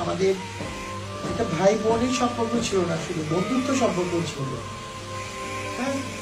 আমাদের একটা ভাই বোনের সম্পর্ক ছিল না শুধু বন্ধুত্ব সম্পর্ক ছিল। হ্যাঁ?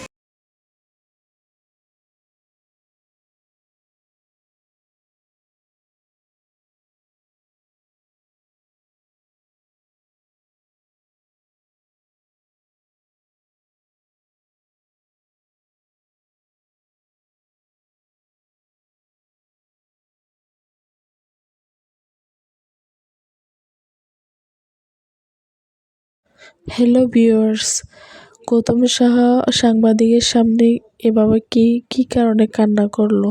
হ্যালো ভিউয়ার্স গৌতম সাহা সাংবাদিকের সামনে এভাবে কি কি কারণে কান্না করল?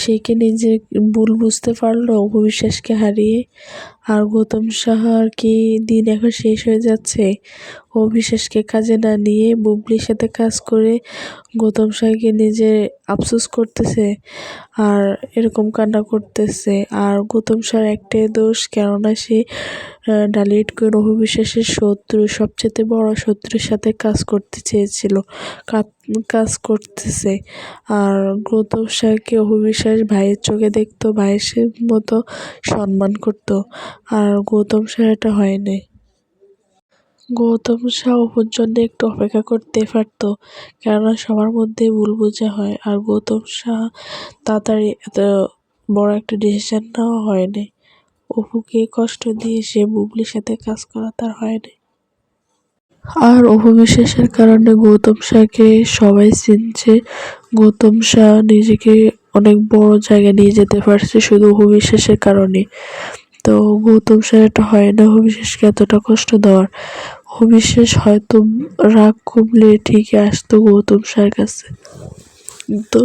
সে কি নিজের ভুল বুঝতে পারল? অপবিশ্বাসকে হারিয়ে আর গৌতম সাহার কি দিন এখন শেষ হয়ে যাচ্ছে? অবিশ্বাসকে কাজে না নিয়ে বুবলির সাথে কাজ করে গৌতম সাহাকে নিজে আফসোস করতেছে আর এরকম কান্না করতেছে। আর গৌতম সাহার একটাই দোষ, কেননা সে ডালিট করে অবিশ্বাসের শত্রু সবচেয়ে বড় শত্রুর সাথে কাজ করতে চেয়েছিল। কাজ কাজ করতেছে আর গৌতম সাহাকে অবিশ্বাস ভাইয়ের চোখে দেখতো, ভাইয়ের মতো সম্মান করত। আর গৌতম সাহা এটা হয়নি। গৌতম শাহ অপুর জন্য একটু অপেক্ষা করতে পারতো, কেননা সবার মধ্যে ভুল বোঝা হয়। আর গৌতম শাহ তাড়াতাড়ি এত বড় একটা ডিসিশন নেওয়া হয়নি। অপুকে কষ্ট দিয়ে সে বুবলির সাথে কাজ করা তার হয়নি। আর অপু কারণে গৌতম শাহকে সবাই চিনছে। গৌতম শাহ নিজেকে অনেক বড় জায়গায় নিয়ে যেতে পারছে শুধু অপু কারণে। তো গৌতম শাহ এটা হয় না বিশ্বাসকে এতটা কষ্ট দেওয়ার। বিশ্বাস হয়তো রাগ কমলে ঠিকই আসতো গৌতম শাহের কাছে। তো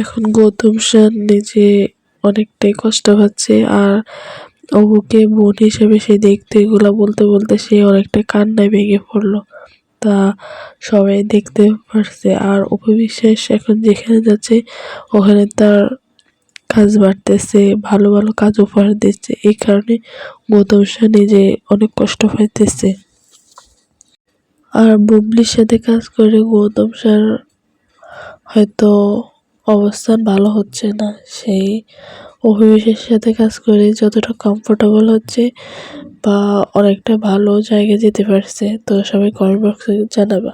এখন গৌতম শাহ নিজে অনেকটাই কষ্ট পাচ্ছে আর অপুকে বোন হিসেবে সে দেখতে, এগুলা বলতে বলতে সে অনেকটা কান্নায় ভেঙে পড়ল। তা সবাই দেখতে পারছে। আর অপু বিশ্বাস এখন যেখানে যাচ্ছে, ওখানে তার কাজ বাড়তেছে, ভালো ভালো কাজ উপহার দিচ্ছে। এই কারণে গৌতম শাহ নিজে অনেক কষ্ট পাইতেছে। আর বুবলির সাথে কাজ করে গৌতম শাহর হয়তো অবস্থান ভালো হচ্ছে না। সেই অভিবেশের সাথে কাজ করে যতটা কমফোর্টেবল হচ্ছে বা অনেকটা ভালো জায়গায় যেতে পারছে। তো সবাই কমেন্ট বক্সে জানাবা।